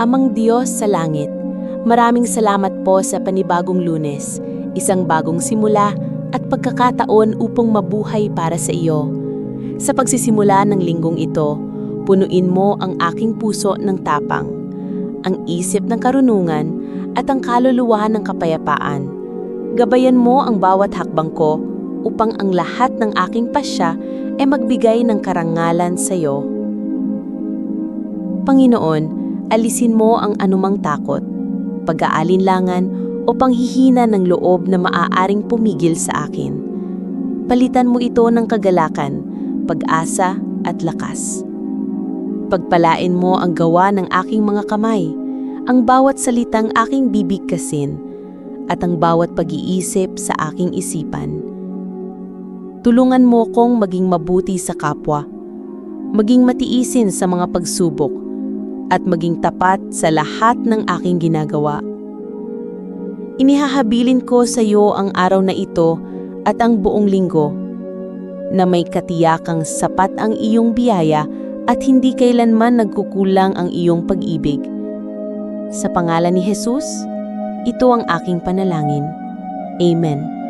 Amang Diyos sa langit, maraming salamat po sa panibagong lunes, isang bagong simula at pagkakataon upang mabuhay para sa iyo. Sa pagsisimula ng linggong ito, punuin mo ang aking puso ng tapang, ang isip ng karunungan at ang kaluluwa ng kapayapaan. Gabayan mo ang bawat hakbang ko upang ang lahat ng aking pasya ay magbigay ng karangalan sa iyo. Panginoon, alisin mo ang anumang takot, pag-aalinlangan o panghihina ng loob na maaaring pumigil sa akin. Palitan mo ito ng kagalakan, pag-asa at lakas. Pagpalain mo ang gawa ng aking mga kamay, ang bawat salitang aking bibigkasin, at ang bawat pag-iisip sa aking isipan. Tulungan mo kong maging mabuti sa kapwa, maging matiisin sa mga pagsubok, at maging tapat sa lahat ng aking ginagawa. Inihahabilin ko sa iyo ang araw na ito at ang buong linggo, na may katiyakang sapat ang iyong biyaya at hindi kailanman nagkukulang ang iyong pag-ibig. Sa pangalan ni Jesus, ito ang aking panalangin. Amen.